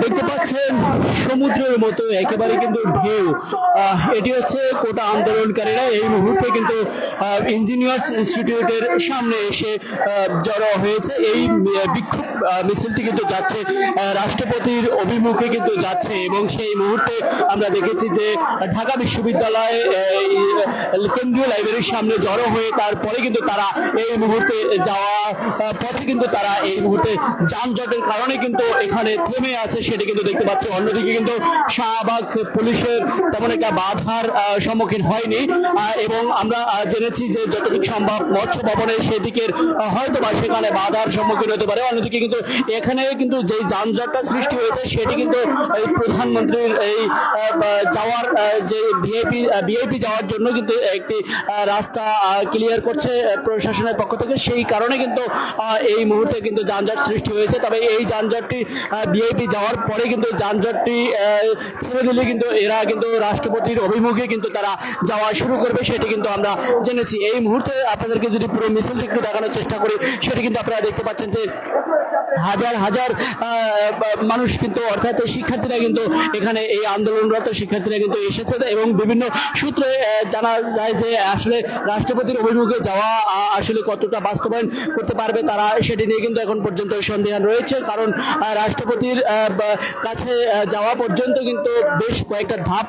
দেখতে পাচ্ছেন সমুদ্রের মতো, একেবারে কিন্তু ঢেউ। এটি হচ্ছে কোটা আন্দোলনকারীরা এই মুহূর্তে কিন্তু ইঞ্জিনিয়ার্স ইনস্টিটিউটের সামনে এসে জড়ো হয়েছে। এই বিক্ষোভ মিছিলটি কিন্তু যাচ্ছে রাষ্ট্রপতির অভিমুখে কিন্তু যাচ্ছে এবং সেই মুহূর্তে আমরা দেখেছি যে ঢাকা বিশ্ববিদ্যালয়ে কেন্দ্রীয় লাইব্রেরির সামনে জড়ো হয়ে তারপরে কিন্তু তারা এই মুহূর্তে যাওয়া পথে কিন্তু তারা এই মুহূর্তে যানজটের কারণে কিন্তু এখানে থেমে আছে, সেটি কিন্তু দেখতে পাচ্ছি। অন্যদিকে কিন্তু শাহবাগ পুলিশের তেমন একটা বাধার সম্মুখীন হয়নি এবং আমরা জেনেছি যে যতটুকু সম্ভব মৎস্য ভবনের সেদিকের হয়তো বা সেখানে বাধার সম্মুখীন হতে পারে। অন্যদিকে কিন্তু এখানে কিন্তু যে যানজটটা সৃষ্টি হয়েছে, সেটি কিন্তু এই প্রধানমন্ত্রীর এই যাওয়ার যে ভিআইপি ভিআইপি যাওয়ার জন্য কিন্তু একটি রাস্তা ক্লিয়ার করছে প্রশাসনের পক্ষ থেকে। সেই কারণে কিন্তু এই মুহূর্তে কিন্তু যানজট সৃষ্টি হয়েছে। তবে এই যানজটটি ভিআইপি যাওয়ার পরে কিন্তু যানজটটি ছেড়ে দিলে কিন্তু এরা কিন্তু রাষ্ট্রপতির অভিমুখে কিন্তু তারা যাওয়া শুরু করবে, সেটি কিন্তু আমরা জেনেছি। এই মুহূর্তে আপনাদেরকে যদি পুরো মিছিলটি একটু দেখানোর চেষ্টা করি, সেটি কিন্তু আপনারা দেখতে পাচ্ছেন যে হাজার হাজার মানুষ কিন্তু অর্থাৎ শিক্ষার্থীরা কিন্তু এখানে এই আন্দোলনরত শিক্ষার্থীরা কিন্তু এসেছে এবং বিভিন্ন সূত্রে জানা যায় যে আসলে রাষ্ট্রপতির অভিমুখে যাওয়া আসলে কতটা বাস্তবায়ন করতে পারবে তারা সেটি নিয়ে কিন্তু এখন পর্যন্ত সন্দেহান রয়েছে। কারণ রাষ্ট্রপতির কাছে যাওয়া পর্যন্ত কিন্তু বেশ কয়েকটা ধাপ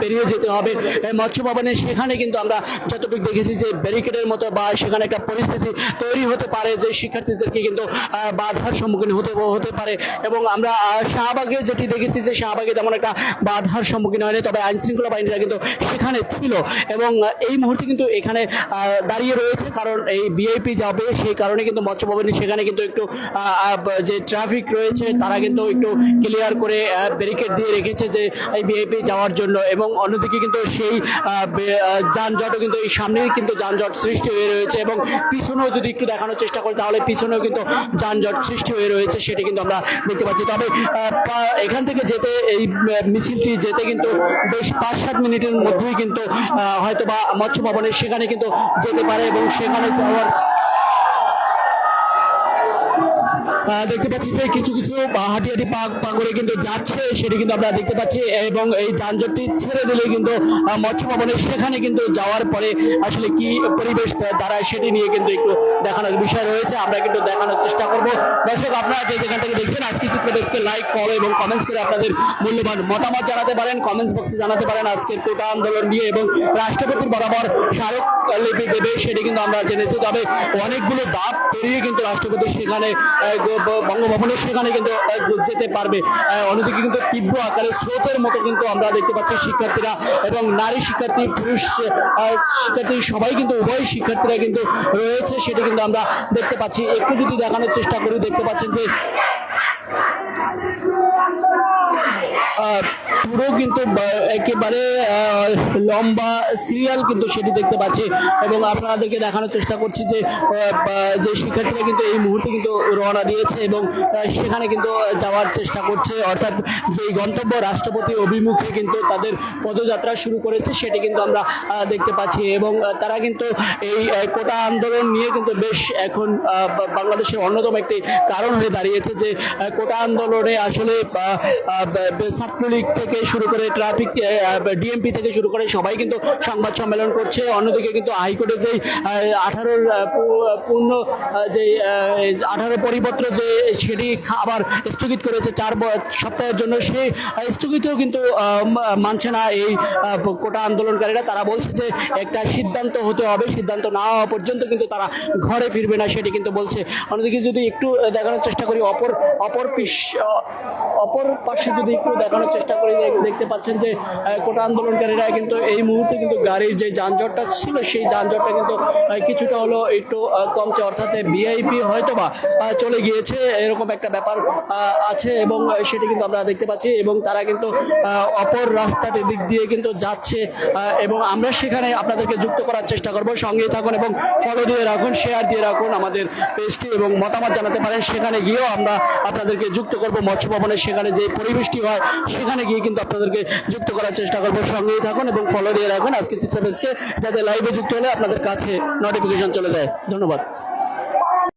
পেরিয়ে যেতে হবে। মৎস্য ভবনে সেখানে কিন্তু আমরা যতটুকু দেখেছি যে ব্যারিকেডের মতো বা সেখানে একটা পরিস্থিতি তৈরি হতে পারে যে শিক্ষার্থীদেরকে কিন্তু আহ, বাধার সম্মুখীন হতে হতে পারে। এবং আমরা শাহবাগে যেটি দেখেছি যে শাহবাগে তেমন একটা বাধার সম্মুখীন হয়নি, তবে আইন শৃঙ্খলা বাহিনীরা কিন্তু সেখানে ছিল। এবং এই মুহূর্তে কিন্তু এখানে দাঁড়িয়ে রয়েছে, কারণ এই বিআইপি যাবে, সেই কারণে কিন্তু মৎস্য ভবনে সেখানে কিন্তু একটু যে ট্রাফিক রয়েছে, তারা কিন্তু একটু ক্লিয়ার করে ব্যারিকেড দিয়ে রেখেছে যে এই বিআইপি যাওয়ার জন্য। এবং অন্যদিকে কিন্তু সেই যানজটও কিন্তু এই সামনেই কিন্তু যানজট সৃষ্টি হয়ে রয়েছে। এবং পিছনেও যদি একটু দেখানোর চেষ্টা করে, তাহলে পিছনেও কিন্তু যানজট সৃষ্টি হয়ে রয়েছে, সেটি কিন্তু আমরা দেখতে পাচ্ছি। তবে এখান থেকে যেতে, এই মিছিলটি যেতে কিন্তু বেশ পাঁচ সাত মিনিটের মধ্যেই কিন্তু হয়তো বা মৎস্য ভবনের সেখানে কিন্তু যেতে পারে এবং সেখানে যাওয়ার দেখতে পাচ্ছি যে কিছু কিছু আহ, হাঁটি হাঁটি পা পা করে কিন্তু যাচ্ছে সেটি কিন্তু আমরা দেখতে পাচ্ছি এবং এই যানজটটি ছেড়ে দিলে কিন্তু মৎস্য ভবনের সেখানে কিন্তু যাওয়ার পরে আসলে কি পরিবেশ দাঁড়ায় সেটি নিয়ে কিন্তু একটু দেখানোর বিষয় রয়েছে আমরা কিন্তু দেখানোর চেষ্টা করব। দর্শক আপনারা যে যেখান থেকে দেখছেন আজকে চিত্রদেশকে লাইক ফলো এবং কমেন্টস করে আপনাদের মূল্যবান মতামত জানাতে পারেন কমেন্টস বক্সে জানাতে পারেন আজকের কোটা আন্দোলন নিয়ে এবং রাষ্ট্রপতির বরাবর স্মারক লিপি দেবে সেটি কিন্তু আমরা জেনেছি। তবে অনেকগুলো দাপ পেরিয়ে কিন্তু রাষ্ট্রপতি সেখানে আহ, গ- ব- বঙ্গভবনের সেখানে কিন্তু যেতে পারবে। অন্যদিকে কিন্তু তীব্র আকারে স্রোতের মতো কিন্তু আমরা দেখতে পাচ্ছি শিক্ষার্থীরা এবং নারী শিক্ষার্থী পুরুষ শিক্ষার্থী সবাই কিন্তু উভয় শিক্ষার্থীরা কিন্তু রয়েছে সেটি কিন্তু আমরা দেখতে পাচ্ছি। একটু যদি দেখানোর চেষ্টা করি দেখতে পাচ্ছেন যে আহ, পুরো কিন্তু একেবারে লম্বা সিরিয়াল কিন্তু সেটি দেখতে পাচ্ছি এবং আপনাদেরকে দেখানোর চেষ্টা করছি যে যে শিক্ষার্থীরা কিন্তু এই মুহূর্তে কিন্তু রওনা দিয়েছে এবং সেখানে কিন্তু যাওয়ার চেষ্টা করছে। অর্থাৎ যেই গন্তব্য রাষ্ট্রপতি অভিমুখে কিন্তু তাদের পদযাত্রা শুরু করেছে সেটি কিন্তু আমরা দেখতে পাচ্ছি এবং তারা কিন্তু এই কোটা আন্দোলন নিয়ে কিন্তু বেশ এখন বাংলাদেশের অন্যতম একটি কারণ হয়ে দাঁড়িয়েছে যে কোটা আন্দোলনে আসলে ছাত্রলীগ থেকে শুরু করে ট্রাফিক ডিএমপি থেকে শুরু করে সবাই কিন্তু সংবাদ সম্মেলন করছে। অন্যদিকে কিন্তু হাইকোর্টে যে আঠারোর পূর্ণ যে আঠারো পরিপত্র যে সেটি আবার স্থগিত করেছে চার সপ্তাহের জন্য সেই স্থগিতও কিন্তু মানছে না এই কোটা আন্দোলনকারীরা। তারা বলছে যে একটা সিদ্ধান্ত হতে হবে, সিদ্ধান্ত না হওয়া পর্যন্ত কিন্তু তারা ঘরে ফিরবে না, সেটি কিন্তু বলছে। অন্যদিকে যদি একটু দেখানোর চেষ্টা করি, অপর অপর পিস অপর পাশে যদি একটু দেখানোর চেষ্টা করি দেখতে পাচ্ছেন যে কোটা আন্দোলনকারীরা কিন্তু এই মুহূর্তে কিন্তু গাড়ির যে যানজটটা ছিল, সেই যানজটটা কিন্তু কিছুটা হলো একটু কমছে। অর্থাৎ ভিআইপি হয়তো বা চলে গিয়েছে, এরকম একটা ব্যাপার আছে এবং সেটি কিন্তু আমরা দেখতে পাচ্ছি এবং তারা কিন্তু অপর রাস্তাটির দিক দিয়ে কিন্তু যাচ্ছে এবং আমরা সেখানে আপনাদেরকে যুক্ত করার চেষ্টা করব। সঙ্গে থাকুন এবং ফলো দিয়ে রাখুন শেয়ার দিয়ে রাখুন আমাদের পেজটি এবং মতামত জানাতে পারেন। সেখানে গিয়েও আমরা আপনাদেরকে যুক্ত করব মৎস্য ভবনের সেখানে যে পরিবেশটি হয়, সেখানে গিয়ে কিন্তু আপনাদেরকে যুক্ত করার চেষ্টা করব। সঙ্গেই থাকুন এবং ফলো দিয়ে রাখুন। আজকে চিত্র পেজকে যাতে লাইভে যুক্ত হলে আপনাদের কাছে নোটিফিকেশন চলে যায়। ধন্যবাদ।